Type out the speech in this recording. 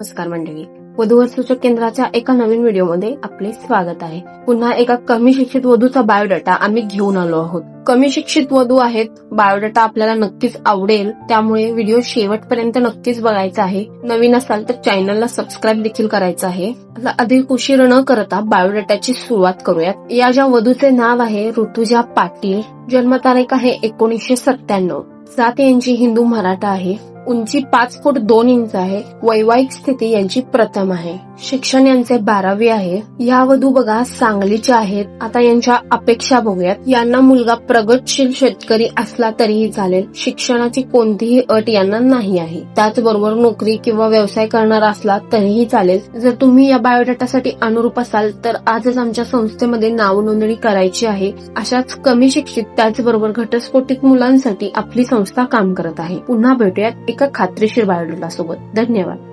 नमस्कार मंडळी. वधूवर सूचक केंद्राच्या एका नवीन व्हिडिओमध्ये आपले स्वागत आहे. पुन्हा एका कमी शिक्षित वधूचा बायोडाटा आम्ही घेऊन आलो आहोत. कमी शिक्षित वधू आहेत बायोडाटा आपल्याला नक्कीच आवडेल त्यामुळे व्हिडिओ शेवटपर्यंत नक्कीच बघायचा आहे. नवीन असाल तर चॅनलला सबस्क्राईब देखील करायचं आहे. आता अधिक उशीर न करता बायोडाटाची सुरुवात करूयात. या ज्या वधूचे नाव आहे ऋतुजा पाटील जन्मतारीख आहे एकोणीसशे सत्त्याण्णव. जात यांची हिंदू मराठा आहे. उंची पाच फूट दोन इंच आहे. वैवाहिक स्थिती यांची प्रथम आहे. शिक्षण यांचे बारावी आहे. या वधू बघा सांगलीच्या आहेत. आता यांच्या अपेक्षा बघूयात. यांना मुलगा प्रगतशील शेतकरी असला तरीही चालेल. शिक्षणाची कोणतीही अट यांना नाही आहे. त्याचबरोबर नोकरी किंवा व्यवसाय करणार असला तरीही चालेल. जर तुम्ही या बायोडाटासाठी अनुरूप असाल तर आजच आमच्या संस्थेमध्ये नाव नोंदणी करायची आहे. अशाच कमी शिक्षित त्याचबरोबर घटस्फोटित मुलांसाठी आपली संस्था काम करत आहे. पुन्हा भेटूयात एका खात्रीशीर बायोडाटा सोबत. धन्यवाद.